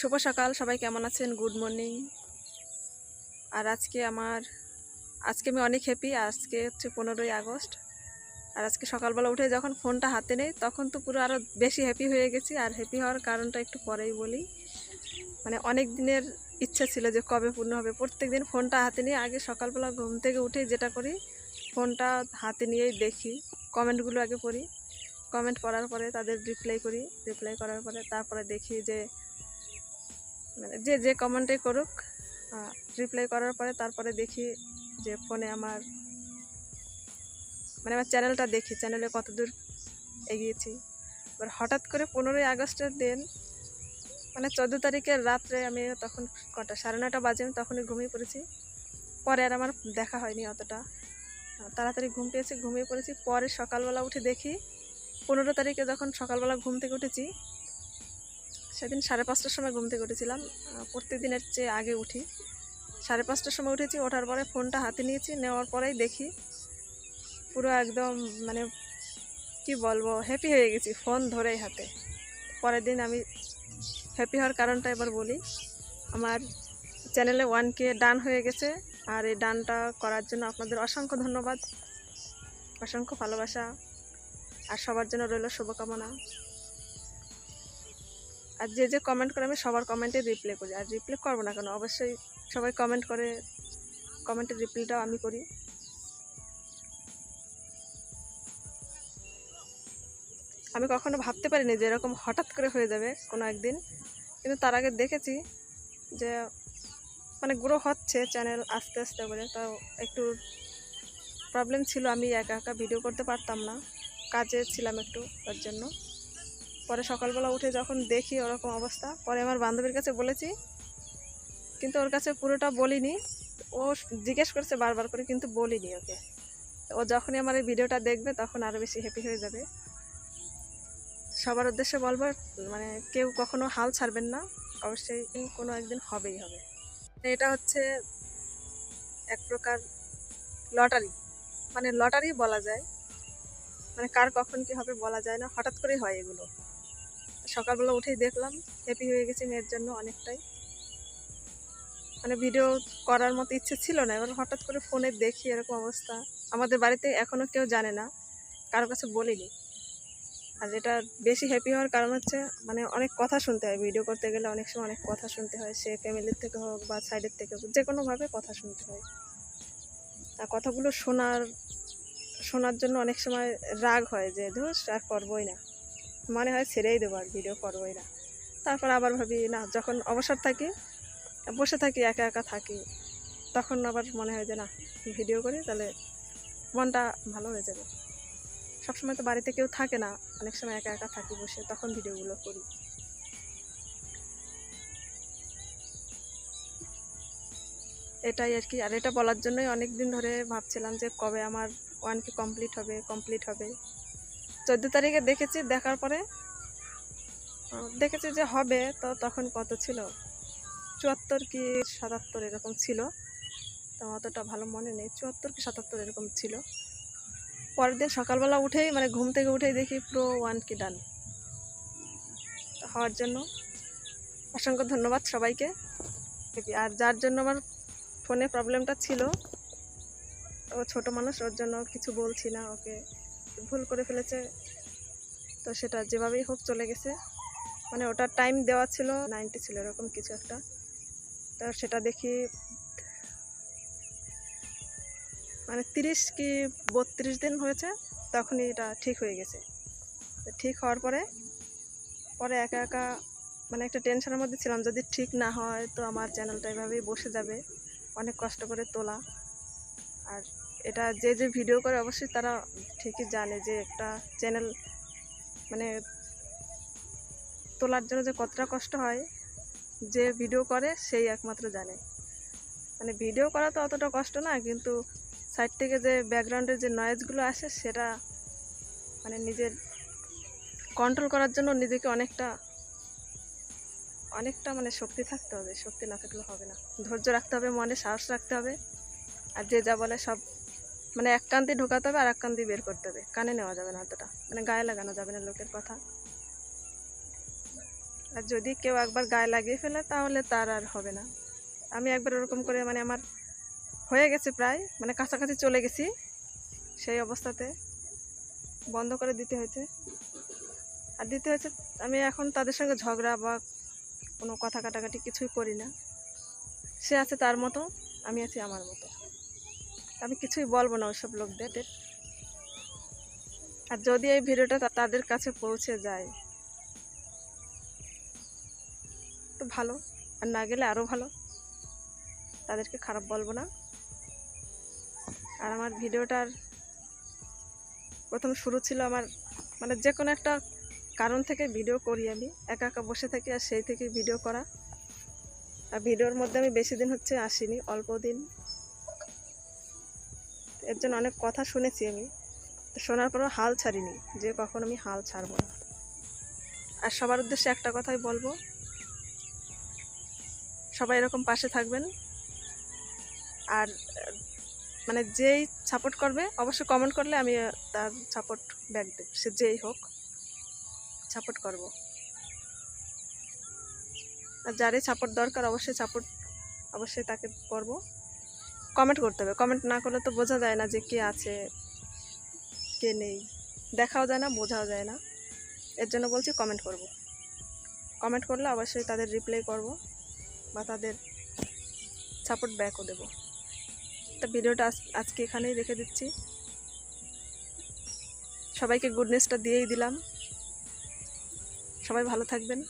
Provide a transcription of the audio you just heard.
শুভ সকাল, সবাই কেমন আছেন? গুড মর্নিং আর আজকে আমার, আজকে আমি অনেক হ্যাপি আজকে হচ্ছে পনেরোই আগস্ট। আর আজকে সকালবেলা উঠে যখন ফোনটা হাতে নেই, তখন তো পুরো আরও বেশি হ্যাপি হয়ে গেছি। আর হ্যাপি হওয়ার কারণটা একটু পরেই বলি। মানে অনেক দিনের ইচ্ছা ছিল যে কবে পূর্ণ হবে। প্রত্যেক দিন ফোনটা হাতে নিয়ে আগে সকালবেলা ঘুম থেকে উঠে যেটা করি, ফোনটা হাতে নিয়েই দেখি। কমেন্টগুলো আগে পড়ি। কমেন্ট পড়ার পরে তাদের রিপ্লাই করি। রিপ্লাই করার পরে তারপরে দেখি যে মানে যে যে কমেন্টে করুক রিপ্লাই করার পরে তারপরে দেখি যে ফোনে আমার মানে আমার চ্যানেলটা দেখি চ্যানেলে কত দূর এগিয়েছি। এবার হঠাৎ করে পনেরোই আগস্টের দিন মানে চোদ্দ তারিখের রাত্রে আমি তখন কটা, সাড়ে নটা বাজে আমি তখনই ঘুমিয়ে পড়েছি। পরে আর আমার দেখা হয়নি অতটা। তাড়াতাড়ি ঘুম পেয়েছি, ঘুমিয়ে পড়েছি। পরে সকালবেলা উঠে দেখি, পনেরো তারিখে যখন সকালবেলা ঘুম থেকে উঠেছি সেদিন সাড়ে পাঁচটার সময় ঘুম থেকে উঠেছিলাম। আহ, প্রত্যেকদিনের চেয়ে আগে উঠি। সাড়ে পাঁচটার সময় উঠেছি ওঠার পরে ফোনটা হাতে নিয়েছি নেওয়ার পরেই দেখি পুরো একদম মানে কি বলব হ্যাপি হয়ে গেছি ফোন ধরেই হাতে। পরের দিন আমি হ্যাপি হওয়ার কারণটা এবার বলি। আমার চ্যানেলে ওয়ান কে ডান হয়ে গেছে আর এই ডানটা করার জন্য আপনাদের অসংখ্য ধন্যবাদ অসংখ্য ভালোবাসা আর সবার জন্য রইল শুভকামনা। আর যে যে কমেন্ট করে আমি সবার কমেন্টে রিপ্লাই করি। আর রিপ্লাই করব না কেন? অবশ্যই সবাই কমেন্ট করে কমেন্টের রিপ্লাইটাও আমি করি। আমি কখনো ভাবতে পারিনি যে এরকম হঠাৎ করে হয়ে যাবে কোনো একদিন। কিন্তু তার আগে দেখেছি যে মানে গ্রো হচ্ছে চ্যানেল আস্তে আস্তে করে। তাও একটু প্রবলেম ছিল, আমি একা একা ভিডিও করতে পারতাম না। কাজে ছিলাম একটু তার জন্য। পরে সকালবেলা উঠে যখন দেখি ওরকম অবস্থা, পরে আমার বান্ধবীর কাছে বলেছি, কিন্তু ওর কাছে পুরোটা বলিনি। ও জিজ্ঞেস করছে বারবার করে, কিন্তু বলিনি ওকে। ও যখনই আমার এই ভিডিওটা দেখবে, তখন আরও বেশি হ্যাপি হয়ে যাবে। সবার উদ্দেশ্যে বলব মানে কেউ কখনো হাল ছাড়বেন না, অবশ্যই কোনো একদিন হবেই হবে। এটা হচ্ছে এক প্রকার লটারি। মানে লটারি বলা যায়। মানে কার কখন কি হবে বলা যায় না, হঠাৎ করেই হয় এগুলো। সকালবেলা উঠেই দেখলাম হ্যাপি হয়ে গেছি মেয়ের জন্য অনেকটাই। মানে ভিডিও করার মতো ইচ্ছে ছিল না, এবার হঠাৎ করে ফোনে দেখি এরকম অবস্থা। আমাদের বাড়িতে এখনও কেউ জানে না, কারও কাছে বলিনি। আর এটা বেশি হ্যাপি হওয়ার কারণ হচ্ছে মানে অনেক কথা শুনতে হয় ভিডিও করতে গেলে অনেক সময় অনেক কথা শুনতে হয়, সে ফ্যামিলির থেকে হোক বা সাইডের থেকে হোক যে কোনোভাবে কথা শুনতে হয়। আর কথাগুলো শোনার শোনার জন্য অনেক সময় রাগ হয় যে, ধুস, আর করবই না। মনে হয় ছেড়েই দেবো আর ভিডিও করবোই না। তারপর আবার ভাবি, না, যখন অবসর থাকি, বসে থাকি, একা একা থাকি, তখন আবার মনে হয় যে, না, ভিডিও করি, তাহলে মনটা ভালো হয়ে যাবে। সবসময় তো বাড়িতে কেউ থাকে না, অনেক সময় একা একা থাকি বসে, তখন ভিডিওগুলো করি। এটাই আর কি, আর এটা বলার জন্যই অনেক দিন ধরে ভাবছিলাম যে, কবে আমার ওয়ান কি কমপ্লিট হবে কমপ্লিট হবে। চোদ্দ তারিখে দেখেছি, দেখার পরে দেখেছি যে হবে, তো তখন কত ছিল? চুয়াত্তর কি সাতাত্তর এরকম ছিল। তো অতটা ভালো মনে নেই, চুয়াত্তর কি সাতাত্তর এরকম ছিল। পরের দিন সকালবেলা উঠেই মানে ঘুম থেকে উঠেই দেখি পুরো ওয়ান কি ডান হওয়ার জন্য অসংখ্য ধন্যবাদ সবাইকে। আর যার জন্য আমার ফোনে প্রবলেমটা ছিল, ও ছোট মানুষ, ওর জন্য কিছু বলছি না, ওকে ভুল করে ফেলেছে। তো সেটা যেভাবেই হোক চলে গেছে। মানে ওটার টাইম দেওয়া ছিল নাইনটি ছিল, এরকম কিছু একটা। তো সেটা দেখি মানে তিরিশ কি বত্রিশ দিন হয়েছে, তখনই এটা ঠিক হয়ে গেছে। তো ঠিক হওয়ার পরে পরে একা একা মানে একটা টেনশনের মধ্যে ছিলাম, যদি ঠিক না হয় তো আমার চ্যানেলটা এভাবেই বসে যাবে। অনেক কষ্ট করে তোলা। আর এটা যে যে ভিডিও করে অবশ্যই তারা ঠিকই জানে যে একটা চ্যানেল মানে তোলার জন্য যে কতটা কষ্ট হয়, যে ভিডিও করে সেই একমাত্র জানে। মানে ভিডিও করা তো অতটা কষ্ট না, কিন্তু সাইড থেকে যে ব্যাকগ্রাউন্ডের যে নয়েজগুলো আসে সেটা মানে নিজের কন্ট্রোল করার জন্য নিজেকে অনেকটা অনেকটা মানে শক্তি থাকতে হবে। শক্তি না থাকলে হবে না। ধৈর্য রাখতে হবে মনে, সাহস রাখতে হবে। আর যে যা বলে সব মানে এক কান দিয়ে ঢোকাতে হবে আর এক কান দিয়ে বের করতে হবে। কানে নেওয়া যাবে না অতটা। মানে গায়ে লাগানো যাবে না লোকের কথা। আর যদি কেউ একবার গায়ে লাগিয়ে ফেলে, তাহলে তার আর হবে না। আমি একবার ওরকম করে মানে আমার হয়ে গেছে প্রায় মানে কাছাকাছি চলে গেছি সেই অবস্থাতে। বন্ধ করে দিতে হয়েছে। আর দিতে হয়েছে, আমি এখন তাদের সঙ্গে ঝগড়া বা কোনো কথা কাটাকাটি কিছুই করি না। সে আছে তার মতো, আমি আছি আমার মতো। আমি কিছুই বলব না ওইসব লোকদের আর যদি এই ভিডিওটা তাদের কাছে পৌঁছে যায়, তো ভালো। আর না গেলে আরও ভালো। তাদেরকে খারাপ বলব না। আর আমার ভিডিওটার প্রথম শুরু ছিল আমার মানে যে কোনো একটা কারণ থেকে ভিডিও করি আমি। একা একা বসে থাকি আর সেই থেকে ভিডিও করা। আর ভিডিওর মধ্যে আমি বেশি দিন হচ্ছে আসিনি, অল্প দিন। এর জন্য অনেক কথা শুনেছি আমি। তো শোনার পরও হাল ছাড়িনি, যে কখন আমি হাল ছাড়বো। না আর সবার উদ্দেশ্যে একটা কথাই বলব, সবাই এরকম পাশে থাকবেন। আর মানে যেই সাপোর্ট করবে, অবশ্যই কমেন্ট করলে আমি তার সাপোর্ট ব্যাক দেব। সে যেই হোক সাপোর্ট করব। আর যারই সাপোর্ট দরকার, অবশ্যই সাপোর্ট অবশ্যই তাকে করব। কমেন্ট করতে হবে। কমেন্ট না করলে তো বোঝা যায় না যে কে আছে, কে নেই। দেখাও যায় না, বোঝাও যায় না। এর জন্য বলছি কমেন্ট করব। কমেন্ট করলে অবশ্যই তাদের রিপ্লাই করব বা তাদের সাপোর্ট ব্যাকও দেবো। তা ভিডিওটা আজ- আজকে এখানেই রেখে দিচ্ছি। সবাইকে গুড নিউজটা দিয়েই দিলাম। সবাই ভালো থাকবেন।